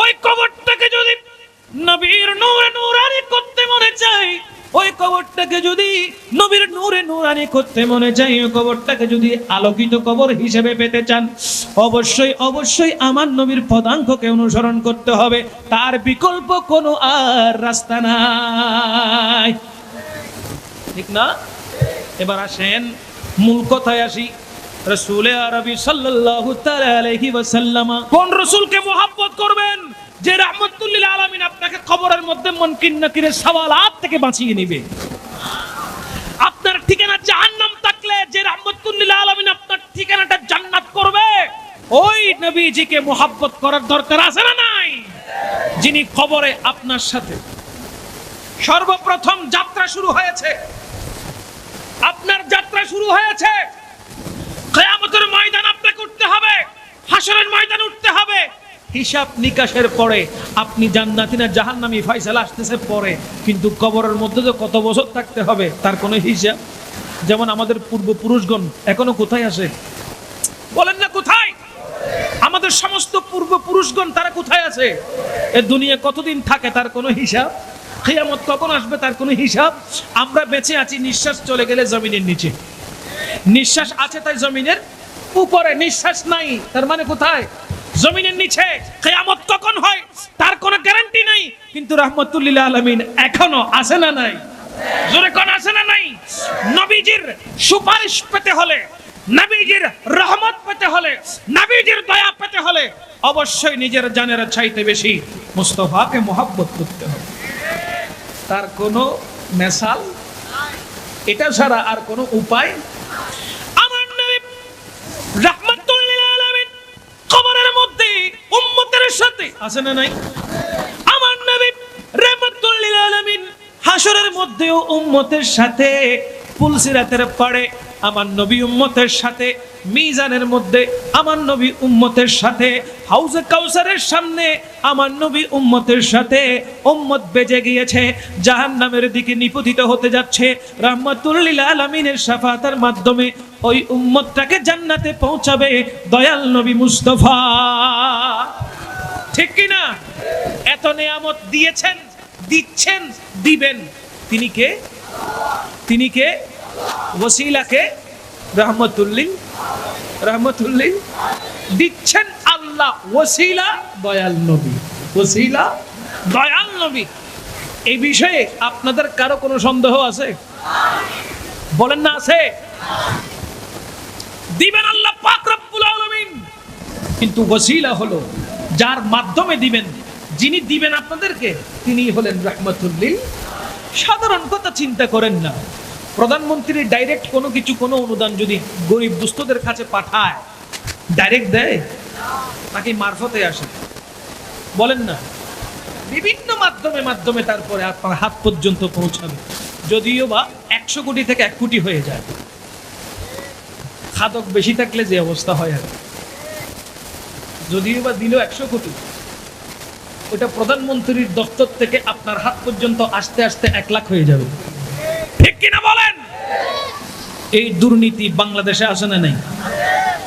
ওই কবরটাকে যদি নবীর নূরে নূরানি করতে মনে চাই ওই কবরটাকে যদি নবীর নূরে নূরানি করতে মনে চাই ওই কবরটাকে যদি আলোকিত কবর হিসেবে পেতে চান, অবশ্যই অবশ্যই আমার নবীর পদাঙ্ককে অনুসরণ করতে হবে। তার বিকল্প কোনো আর রাস্তা নাই। ঠিক না? এবার আসেন, মূল কথায় আসি। রসুলে আরবি সাল্লাল্লাহু আলাইহি কোন রসুলকে করবেন যে রাহমাতুল্লিল আলামিন আপনাকে কবরের মধ্যে মুনকির নাকিরের সওয়ালাত থেকে বাঁচিয়ে নেবে? আপনার ঠিকানা জাহান্নাম থাকলে যে আলামিন আপনার ঠিকানাটা জান্নাত করবে, ওই নবীজিকে মোহাব্বত করার দরকার আছে না নাই? যিনি কবরে আপনার সাথে সর্বপ্রথম যাত্রা শুরু হয়েছে। আপনার যাত্রা শুরু হয়েছে। কেয়ামতের ময়দান আপনাকে উঠতে হবে। হাসরের ময়দান উঠতে হবে। হিসাব নিকাশের পরে আপনি জান্নাতি না জাহান্নামী ফয়সালা আসতেছে পরে, কিন্তু কবরের মধ্যে যে কত বছর থাকতে হবে, তার কোনো হিসাব? যেমন আমাদের পূর্বপুরুষগণ এখনও কোথায় আসে বলেন না কোথায়? আমাদের সমস্ত পূর্বপুরুষগণ তারা কোথায় আছে? এ দুনিয়া কতদিন থাকে তার কোনো হিসাব? কিয়ামত কখন আসবে তার কোনো হিসাব? আমরা বেঁচে আছি, নিঃশ্বাস চলে গেলে জমিনের নিচে। নিঃশ্বাস আছে তাই জমিনের উপরে নিঃশ্বাস নাই, তার মানে কোথায়? জমিনের নিচে। কিয়ামত কখন হয়, তার কোনো গ্যারান্টি নাই। কিন্তু রহমতুল্লিল আলমিন এখনও আছে না নাই? না নাই? নবীজির সুপারিশ পেতে হলে, নবীজির রহমত পেতে হলে, নবীজির দয়া পেতে হলে অবশ্যই নিজের জানের চাইতে বেশি মুস্তফাকে মোহাব্বত করতে হবে। তার কোনো মেসাল, এটা ছাড়া আর কোনো উপায় আছে না নাই? আমার নবী রাহমাতুল্লিল আলামিন হাসরের মধ্যেও উম্মতের সাথে পুলসিরাতের পাড়ে আমার নবী উম্মতের সাথে, মিজানের মধ্যে আমার নবী উম্মতের সাথে, হাউজে কাউসারের সামনে আমার নবী উম্মতের সাথে উম্মত বেজে গিয়েছে, জাহান্নামের দিকে নিপতিত হতে যাচ্ছে। রাহমাতুল্লিল আলামিনের শাফাতের মাধ্যমে ওই উম্মতটাকে জান্নাতে পৌঁছাবে দয়াল নবী মুস্তফা। ঠিক কি না এত নিয়ামত দিয়েছেন, দিচ্ছেন, দিবেন। তিনি কে? তিনি কে? ওসিলাকে রহমতুল্লিল রহমতুল্লিল। দিচ্ছেন আল্লাহ ওসিলা, দয়াল নবী। ওসিলা, দয়াল নবী। এই বিষয়ে আপনাদের কারও কোনো সন্দেহ আছে? বলেন না আছে? দিবেন আল্লাহ পাক রব্বুল আলামিন। কিন্তু ওসিলা হলো যার মাধ্যমে দিবেন, যিনি দিবেন আপনাদেরকে, তিনি হলেন রহমতুল্লিল। সাধারণ কথা চিন্তা করেন না। প্রধানমন্ত্রী ডাইরেক্ট কোনো কিছু, কোনো অনুদান যদি গরিব দুস্থদের কাছে পাঠায় ডাইরেক্ট দেয়? নাকি মারফতে আসে? বলেন না। বিভিন্ন মাধ্যমে মাধ্যমে তারপরে আপনার হাত পর্যন্ত পৌঁছাবে। যদিও বা একশো কোটি থেকে এক কোটি হয়ে যায়। খাদক বেশি থাকলে যে অবস্থা হয় আর। যদিও বা দিল একশো কোটি, ওটা প্রধানমন্ত্রীর দপ্তর থেকে আপনার হাত পর্যন্ত আসতে আসতে এক লাখ হয়ে যাবে। ঠিক কিনা বলেন? এই দুর্নীতি বাংলাদেশে আসে না নাই?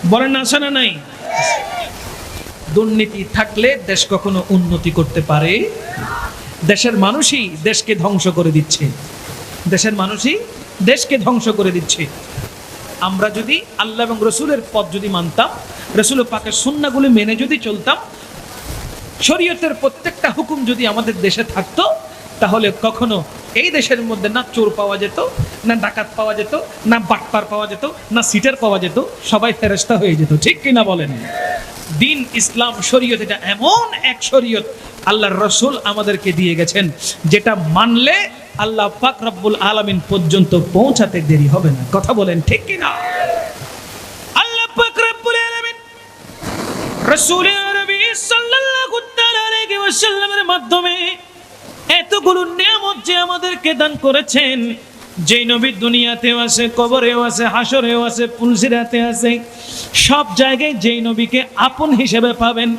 বলেন আসে না নাই? দুর্নীতি থাকলে দেশ কখনো উন্নতি করতে পারে? দেশের মানুষই দেশকে ধ্বংস করে দিচ্ছে। দেশের মানুষই দেশকে ধ্বংস করে দিচ্ছে। আমরা যদি আল্লাহ এবং রসুলের পথ যদি মানতাম রসুল পাকের সুন্নাগুলি মেনে যদি চলতাম, শরীয়তের প্রত্যেকটা হুকুম যদি আমাদের দেশে থাকতো, তাহলে কখনো এই দেশের মধ্যে না চোর পাওয়া যেত, না ডাকাত পাওয়া যেত, না বাটপার পাওয়া যেত, না সিটার পাওয়া যেত, সবাই ফেরস্তা হয়ে যেত, ঠিক কিনা বলেন? দিন ইসলাম, শরীয়ত, এটা এমন এক শরীয়ত, আল্লাহর রসুল আমাদেরকে দিয়ে গেছেন, যেটা মানলে আল্লাহ পাক রব্বুল আলামিন পর্যন্ত পৌঁছাতে দেরি হবে না। কথা বলেন, ঠিক কিনা? মাধ্যমে এতগুলো নিয়ামত যে আমাদেরকে দান করেছেন, যেই নবী দুনিয়াতেও আছে, কবরেও আছে হাসরেও আছে, পুলসিরাতে আছে, সব জায়গায় যেই নবীকে আপন হিসেবে পাবেন।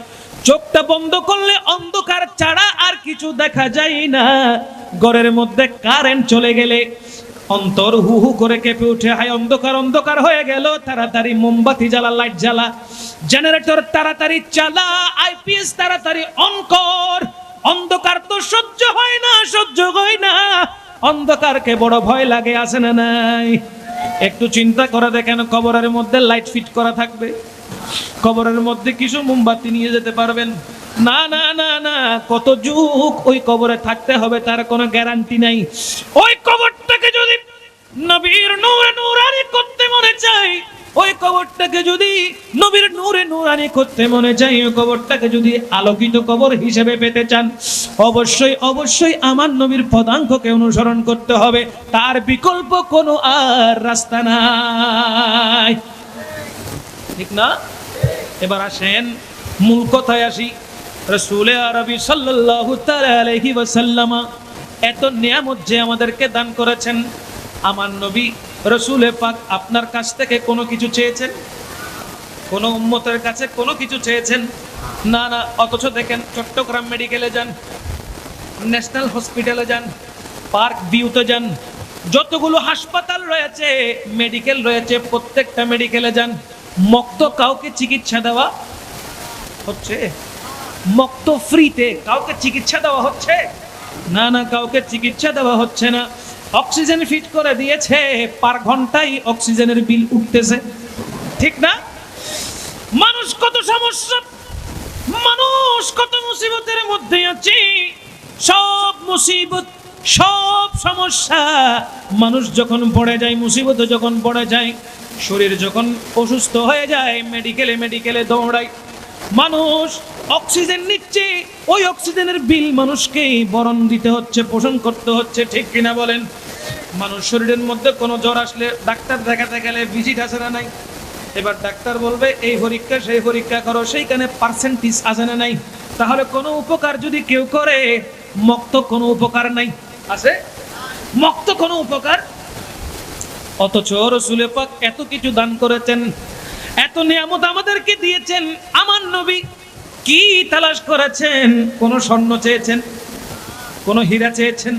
চোখটা বন্ধ করলে অন্ধকার ছাড়া আর কিছু দেখা যায় না। ঘরের মধ্যে কারেন্ট চলে গেলে অন্তর হু হু করে কেঁপে উঠে, হায় অন্ধকার অন্ধকার হয়ে গেল। তাড়াতাড়ি মোমবাতি জ্বালা, লাইট জ্বালা। জেনারেটর তাড়াতাড়ি চালা আইপিএস তাড়াতাড়ি অন কর। অন্ধকার তো সহ্য হয় না, সহ্য হয় না। অন্ধকারকে বড় ভয় লাগে আসে না নাই? একটু চিন্তা করে দেখেন, কবরের মধ্যে লাইট ফিট করা থাকবে। কবরের মধ্যে কিছু মোমবাতি নিয়ে যেতে পারবেন। না না না না, কত যুগ ওই কবরে থাকতে হবে, তার কোনো গ্যারান্টি নাই। ওই কবরটাকে যদি নবীর নূরে নূরানি করতে মনে চাই ওই কবরটাকে যদি নবীর নূরে নূরানি করতে মনে চাই ওই কবরটাকে যদি আলোকিত কবর হিসেবে পেতে চান, অবশ্যই অবশ্যই আমার নবীর পদাঙ্ককে অনুসরণ করতে হবে। তার বিকল্প কোনো আর রাস্তা নাই। ঠিক না? এবার আসেন, মূল কথায় আসি। রসুলে আরবি আলাইহি ওয়াসাল্লামা এত নিয়ামত যে আমাদেরকে দান করেছেন, আমার নবী রসুলে পাক আপনার কাছ থেকে কোনো কিছু চেয়েছেন? কোনো উম্মতের কাছে কোনো কিছু চেয়েছেন? না না, অথচ দেখেন চট্টগ্রাম মেডিকেলে যান, ন্যাশনাল হসপিটালে যান, পার্ক ভিউতে যান, যতগুলো হাসপাতাল রয়েছে, মেডিকেল রয়েছে, প্রত্যেকটা মেডিকেলে যান, মক্ত কাউকে চিকিৎসা দেওয়া হচ্ছে? মক্ত ফ্রিতে কাউকে চিকিৎসা দেওয়া হচ্ছে? না না, কাউকে চিকিৎসা দেওয়া হচ্ছে না। অক্সিজেন ফিট করে দিয়েছে, পার ঘন্টায় অক্সিজেনের বিল উঠতেছে। ঠিক না? মানুষ কত সমস্যা, মানুষ কত মুসিবতের মধ্যে আছে। সব মুসিবত, সব সমস্যা। মানুষ যখন পড়ে যায়, মুসিবত যখন পড়ে যায়, শরীর যখন অসুস্থ হয়ে যায়, মেডিকেলে মেডিকেলে দৌড়ায়। মানুষ অক্সিজেন নিচ্ছে। ওই অক্সিজেনের বিল মানুষকে বরণ দিতে হচ্ছে, পোষণ করতে হচ্ছে, ঠিক কিনা বলেন? মানুষ শরীরের মধ্যে কোনো জ্বর আসলে ডাক্তার দেখাতে গেলে ভিজিট আছে না নাই। এবার ডাক্তার বলবে, এই পরীক্ষা, সেই পরীক্ষা করো, সেইখানে পার্সেন্টেজ আছে না নাই। তাহলে কোনো উপকার যদি কেউ করে, মক্ত কোনো উপকার নাই। আছে মক্ত কোনো উপকার? অথচ রসুলে পাক এত কিছু দান করেছেন, এত নিয়ামত আমাদেরকে দিয়েছেন। আমার নবী কি তালাশ করেছেন? কোন স্বর্ণ চেয়েছেন? কোন হীরা চেয়েছেন?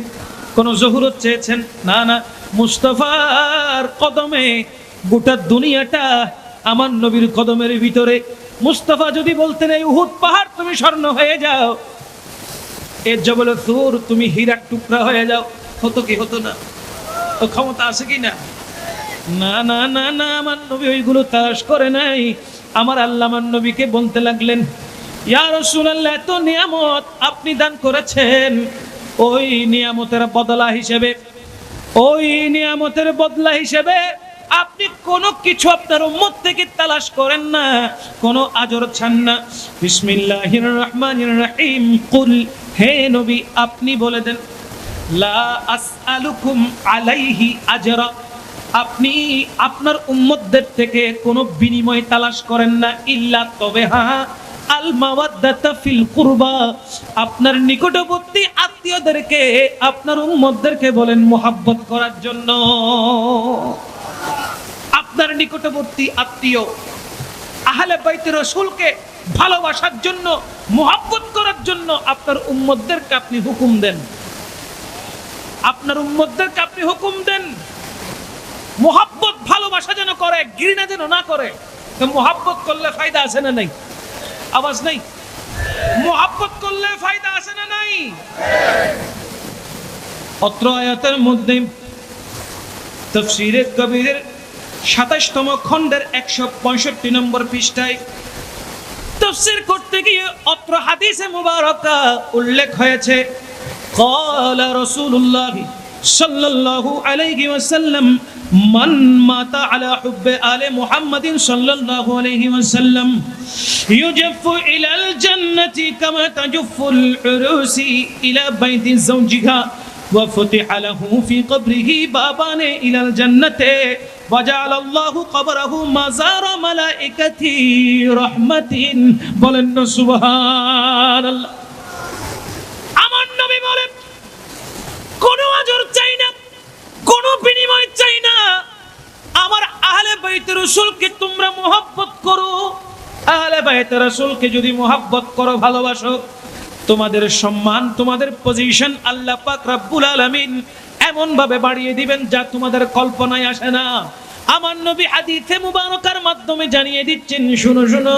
কোন জহুরত চেয়েছেন? না না। মুস্তফার কদমে গোটা দুনিয়াটা আমার নবীর কদমের ভিতরে। মুস্তফা যদি বলতেন, এই উহুদ পাহাড়, তুমি স্বর্ণ হয়ে যাও। এর জবলে সুর, তুমি হীরার টুকরা হয়ে যাও। হতো কি হতো না? ও ক্ষমতা আছে কি না? না না না না। আমার নবী ওইগুলো তালাশ করে নাই। আমার আল্লাহ আমার নবীকে বলতে লাগলেন এত নিয়ামত আপনি দান করেছেন। ওই নিয়ামতের বদলা হিসেবে, ওই নিয়ামতের বদলা হিসেবে আপনি কোনো কিছু আপনার উম্মত থেকে তালাশ করেন না, কোনো আজর ছান না। বিসমিল্লাহির রহমানির রহিম, কুল, হে নবী, আপনি বলে দেন, লা আসআলুকুম আলাইহি আজরা। আপনি আপনার উম্মতদের থেকে কোনো বিনিময় তালাশ করেন না, ইল্লা তবে হ্যাঁ আল মাওয়াদ্দাতা ফিল কুরবা। আপনার নিকটবর্তী আত্মীয়দেরকে, আপনার উম্মতদেরকে বলেন মোহাব্বত করার জন্য। আপনার নিকটবর্তী আত্মীয় আহলে বাইতে রসুলকে ভালোবাসার জন্য, মোহাব্বত করার জন্য আপনার উম্মতদেরকে আপনি হুকুম দেন। আপনার উম্মতদেরকে আপনি হুকুম দেন, মোহাব্বত ভালোবাসা যেন করে, ঘৃণা যেন না করে। মোহাব্বত করলে ফায়দা আছে না নাই? আওয়াজ নাই। মোহাব্বত করলে ফায়দা আছে না নাই? অত্র আয়াতের মধ্যে তফসিরে কবিরের সাতাশতম খণ্ডের একশো পঁয়ষট্টি নম্বর পৃষ্ঠায় তফসির করতে গিয়ে অত্র হাদিসে মুবারকা উল্লেখ হয়েছে, কলা রসুল্লাহ الله صلى الله عليه وسلم من مات على حب آل محمد صلى الله عليه وسلم يجف إلى الجنة كما تجف العروس إلى بيت زوجها وفتح له في قبره بابان إلى الجنة وجعل الله قبره مزار ملائكة رحمة بلن سبحان الله আজর চাই না, কোনো বিনিময় চাই না। আমার আহলে বাইত রসুলকে তোমরা মোহাব্বত করো। আহলে বাইত রসুলকে যদি মোহাব্বত করো, ভালোবাসো, তোমাদের সম্মান, তোমাদের পজিশন আল্লাহ পাক রাব্বুল আলামিন এমন ভাবে বাড়িয়ে দিবেন যা তোমাদের কল্পনায় আসে না। আমার নবী হাদিসে মুবারকার মাধ্যমে জানিয়ে দিচ্ছেন, শুনো শুনো,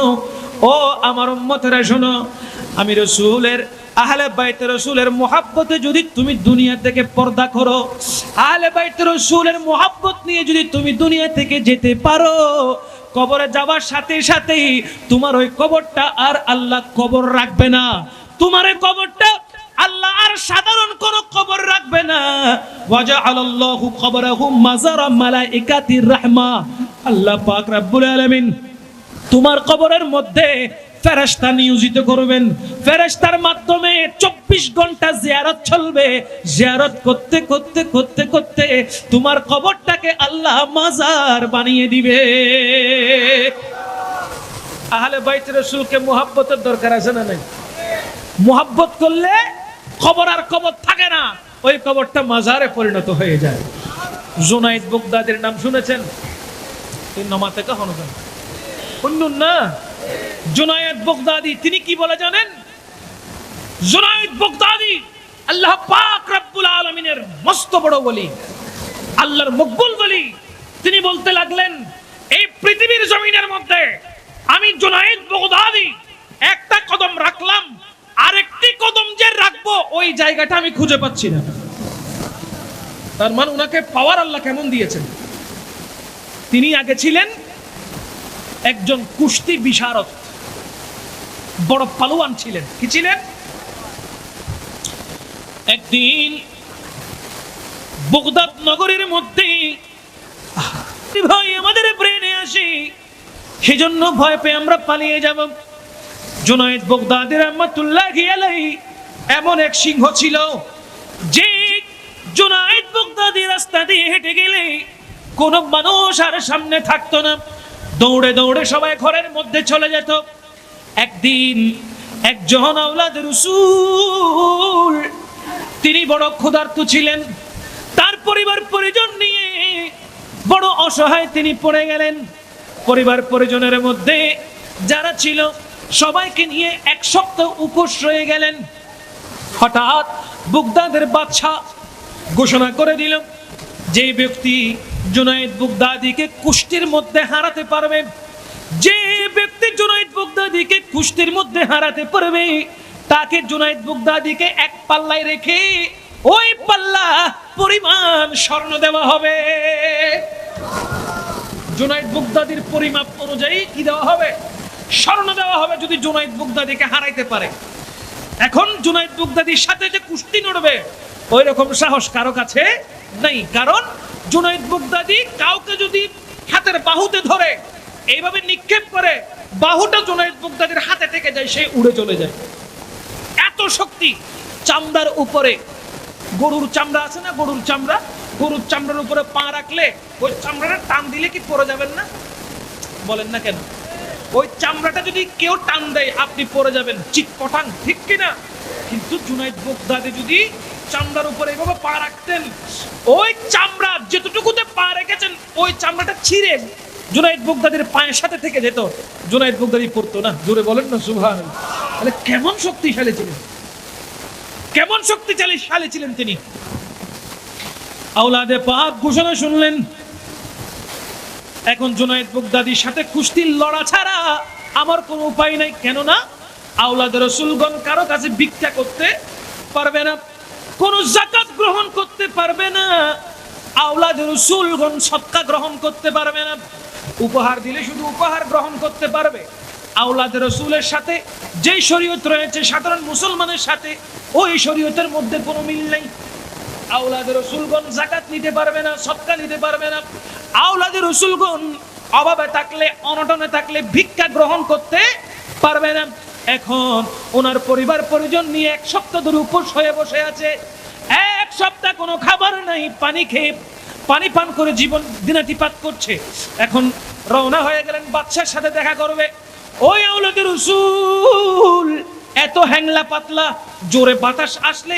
ও আমার উম্মতেরা, শোনো, আমি রসুলের আহলে বাইতে রসুলের মোহাব্বতে যদি তুমি দুনিয়া থেকে পর্দা করো, আহলে বাইতে রসুলের মোহাব্বত নিয়ে যদি তুমি দুনিয়া থেকে যেতে পারো, কবরে যাওয়ার সাথে সাথেই তোমার ওই কবরটা আর আল্লাহ কবর রাখবে না। তোমার ওই কবরটা আল্লাহ আর সাধারণ কোন কবর রাখবে না। মাজারা মালাইকাতির রাহমা। আল্লাহ পাক রব্বুল তোমার কবরের মধ্যে ফেরেশতা নিয়োজিত করবেন। ফেরেশতার মাধ্যমে চব্বিশ ঘণ্টা জিয়ারত চলবে। জিয়ারত করতে করতে করতে করতে তোমার কবরটাকে আল্লাহ মাজার বানিয়ে দিবে। আহলে বাইত রসুলকে মোহাব্বতের দরকার আছে না নাই? মোহাব্বত করলে খবর আর কবর থাকে না। ওই কবরটা মাজারে পরিণত হয়ে যায়। জুনাইদ বুগদাদের নাম শুনেছেন? এই নমা থেকে শুনুন না? জুনায়েদ বগদাদি, তিনি কি বলে জানেন? জুনায়েদ বগদাদি আল্লাহ পাক রব্বুল আলামিনের মস্ত বড় বলি আল্লাহর মকবুল বলি তিনি বলতে লাগলেন, এই পৃথিবীর জমিনের মধ্যে আমি জুনায়েদ বগদাদি একটা কদম রাখলাম, আরেকটি কদম যে রাখব, ওই জায়গাটা আমি খুঁজে পাচ্ছি না। তার মানে ওনাকে পাওয়ার আল্লাহ কেমন দিয়েছেন? তিনি আগে ছিলেন একজন কুস্তি বিশারদ। বড় পালোয়ান ছিলেন। কি ছিলেন? একদিন বগদাদ নগরীর মধ্যে ভাই, আমাদের ব্রেনে আসি। সেজন্য ভয় পেয়ে আমরা পালিয়ে যাব। জুনায়েদ বগদাদের রহমাতুল্লাহ আলাই এমন এক সিংহ ছিল যে জুনায়েদ বগদাদি রাস্তা দিয়ে হেঁটে গেলে কোন মানুষ আর সামনে থাকতো না। দৌড়ে দৌড়ে সবাই ঘরের মধ্যে চলে যেত। একদিন একজন আওলাদ রসুল, তিনি বড় ক্ষুধার্ত ছিলেন। তার পরিবার পরিজন নিয়ে বড় অসহায় তিনি পড়ে গেলেন। পরিবার পরিজনের মধ্যে যারা ছিল, সবাইকে নিয়ে এক সপ্তাহ উপোস রয়ে গেলেন। হঠাৎ বুগদাদের বাদশা ঘোষণা করে দিল, যে ব্যক্তি জুনাইদ বুগদাদিকে কুষ্টির মধ্যে হারাতে পারবে। যে ব্যক্তি জুনাইদ বুগদাদিকে কুষ্টির মধ্যে হারাতে পারবে, তাকে জুনাইদ বুগদাদিকে এক পাল্লায় রেখে ওই পাল্লা পরিমাণ স্বর্ণ দেওয়া হবে। জুনাইদ বুগদাদির পরিমাপ অনুযায়ী কি দেওয়া হবে? স্বর্ণ দেওয়া হবে যদি জুনাইদ বুগদাদিকে হারাইতে পারে। এখন জুনাইদ বুগদাদির সাথে যে কুস্তি নড়বে ওই রকম সাহস কারও কাছে নেই। কারণ জুনাইদ বুগদাদি কাউকে যদি হাতের বাহুতে ধরে এইভাবে নিক্ষেপ করে, বাহুটা জুনাইদ বুগদাদির হাতে থেকে যায়, সে উড়ে চলে যায়। এত শক্তি চামড়ার উপরে। গরুর চামড়া আছে না? গরুর চামড়া? গরুর চামড়ার উপরে পা রাখলে ওই চামড়াটা টান দিলে কি পড়ে যাবেন না? বলেন না কেন? ওই চামড়াটা যদি কেউ টান দেয়, আপনি পড়ে যাবেন। চিটপটাং ঠিক কিনা? কিন্তু জুনাইদ বোগদাদে যদি চামড়ার উপরে এভাবে পা রাখতেন। ওই চামড়া যেতটুকুতে পা রেখেছেন, ওই চামড়াটা ছিঁড়ে জুনাইদ বোগদাদের পায়ের সাথে থেকে যেত। জুনাইদ বোগদাদি পড়তো না, জোরে বলেন না সুভান তাহলে কেমন শক্তিশালী ছিলেন? কেমন শক্তিশালী শালী ছিলেন তিনি? আওলাদে পাক ঘোষণা শুনলেন, এখন জুনাইদ বুগদাদির সাথে কুস্তির লড়া ছাড়া আমার কোনো উপায় নাই। কেননা, আওলাদ রসুলগণ কারও কাছে ভিক্ষা করতে পারবে না। কোন জাকাত গ্রহণ করতে পারবে না। আওলাদ রসুলগণ সৎকা গ্রহণ করতে পারবে না। উপহার দিলে শুধু উপহার গ্রহণ করতে পারবে। আওলাদ রসুলের সাথে যেই শরীয়ত রয়েছে, সাধারণ মুসলমানের সাথে ওই শরীয়তের মধ্যে কোনো মিল নেই। আওলাদের রসুলগণ জাকাত নিতে পারবে না, সৎকা নিতে পারবে না। আওলাদের রসুলগণ অভাবে থাকলে, অনটনে থাকলে ভিক্ষা গ্রহণ করতে পারবে না। এখন ওনার পরিবার পরিজন নিয়ে এক সপ্তাহ ধরে উপোস হয়ে বসে আছে। এক সপ্তাহ কোনো খাবার নাই, পানি খেয়ে পানি পান করে জীবন দিনাতিপাত করছে। এখন রওনা হয়ে গেলেন বাচ্চার সাথে দেখা করবে। ওই আওলাদের রসুল এত হ্যাংলা পাতলা, জোরে বাতাস আসলে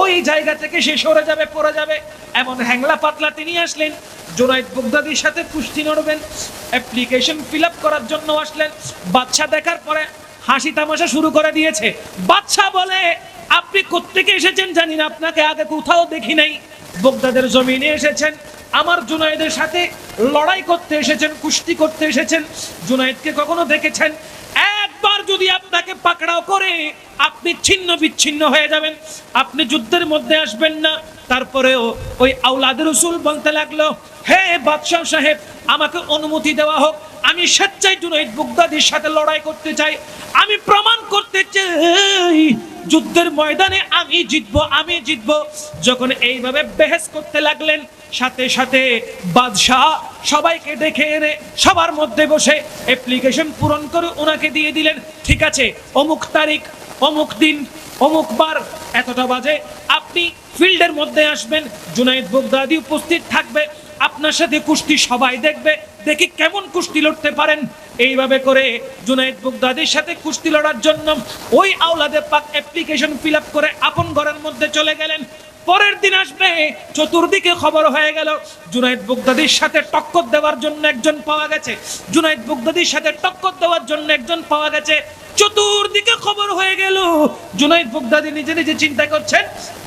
ওই জায়গা থেকে সে সরে যাবে, পড়ে যাবে। এমন হ্যাংলা পাতলা তিনি আসলেন জোনাইদ বুগদাদির সাথে কুস্তি নড়বেন। অ্যাপ্লিকেশন ফিল করার জন্য আসলেন। বাচ্চা দেখার পরে হাসি তামাশা শুরু করে দিয়েছে। বাচ্চা বলে, আপনি কোত্থেকে এসেছেন জানি না, আপনাকে আগে কোথাও দেখি নাই। বোগদাদের জমিনে এসেছেন, আমার জুনায়েদের সাথে লড়াই করতে এসেছেন, কুস্তি করতে এসেছেন, জুনায়েদকে কখনো দেখেছেন? একবার যদি আপনাকে পাকড়াও করে, আপনি ছিন্ন বিচ্ছিন্ন হয়ে যাবেন। আপনি যুদ্ধের মধ্যে আসবেন না। তারপরেও ওই আউলাদের রসুল বলতে লাগল, হে বাদশাহ সাহেব, আমাকে অনুমতি দেওয়া হোক। আমি স্বেচ্ছায় জুনাইদ বুগদাদির সাথে লড়াই করতে চাই। আমি প্রমাণ করতে চাই, যুদ্ধের ময়দানে আমি জিতবো আমি জিতবো। যখন এইভাবে বেহেস করতে লাগলেন, সাথে সাথে বাদশাহ সবাইকে ডেকে এনে সবার মধ্যে বসে অ্যাপ্লিকেশন পূরণ করে ওনাকে দিয়ে দিলেন। ঠিক আছে, অমুক তারিখ, অমুক দিন, অমুক বার, এতটা বাজে। আপনি ফিল্ডের মধ্যে আসবেন, জুনাইদ বুগদাদি উপস্থিত থাকবে। আপনার সাথে কুস্তি সবাই দেখবে। দেখি কেমন কুস্তি লড়তে পারেন। এইভাবে করে জুনাইদ বুগদাদির সাথে কুস্তি লড়ার জন্য ওই আওলাদে পাক অ্যাপ্লিকেশন ফিল করে আপন ঘরের মধ্যে চলে গেলেন। পরের দিন আসবে, চতুর্দিকে খবর হয়ে গেল, জুনাইদ বুগদাদির সাথে টক্কর দেওয়ার জন্য একজন পাওয়া গেছে। জুনাইদ বুগদাদির সাথে টক্কর দেওয়ার জন্য একজন পাওয়া গেছে। চতুর্দিকে খবর হয়ে গেল। জুনাইদ বুগদাদি নিজে নিজে চিন্তা করছেন,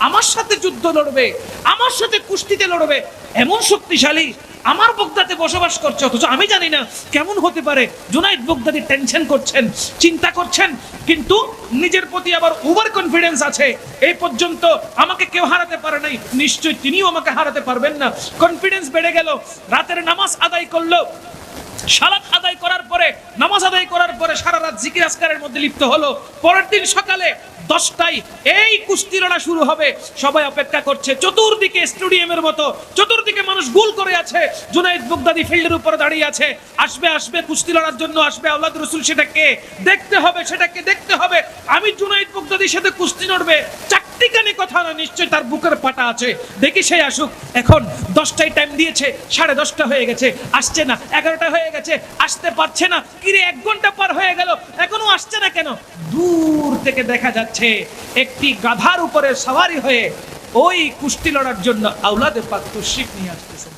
আমার সাথে যুদ্ধ লড়বে, আমার সাথে কুস্তিতে লড়বে, এমন শক্তিশালী আমার বগদাতে বসবাস করছে, অথচ আমি জানি না কেমন হতে পারে। জুনাইদ বগদাদি টেনশন করছেন, চিন্তা করছেন, কিন্তু নিজের প্রতি আবার ওভার কনফিডেন্স আছে। এই পর্যন্ত আমাকে কেউ হারাতে পারে নাই, নিশ্চয়ই তিনিও আমাকে হারাতে পারবেন না। কনফিডেন্স বেড়ে গেল, রাতের নামাজ আদায় করল সালাত আদায় করার পরে, নামাজ আদায় করার পরে সারা রাত জিকির আসকারের মধ্যে লিপ্ত হলো। পরের দিন সকালে দশটায় এই কুস্তি লড়া শুরু হবে। সবাই অপেক্ষা করছে। চতুর্দিকে স্টেডিয়ামের মতো, চতুর্দিকে মানুষ গুল করে আছে। জুনাইদ বুগদাদি ফিল্ডের উপরে দাঁড়িয়ে আছে। আসবে আসবে কুস্তি লড়ার জন্য আসবে। আল্লাহ রসুল সেটাকে দেখতে হবে সেটাকে দেখতে হবে? আমি জুনাইদ বুগদাদির সাথে কুস্তি লড়বে চারটিখানি কথা না নিশ্চয় তার বুকের পাটা আছে। দেখি সে আসুক। এখন দশটায় টাইম দিয়েছে, সাড়ে দশটা হয়ে গেছে, আসছে না, এগারোটা হয়ে গেছে, আসতে পারছে না, কিরে এক ঘণ্টা পার হয়ে গেল, এখনও আসছে না কেন? দূর থেকে দেখা যাচ্ছে একটি গাধার উপরে সওয়ারি হয়ে ওই কুষ্টি লড়ার জন্য আউলাদে পাক শিখ নিয়ে আসতেছেন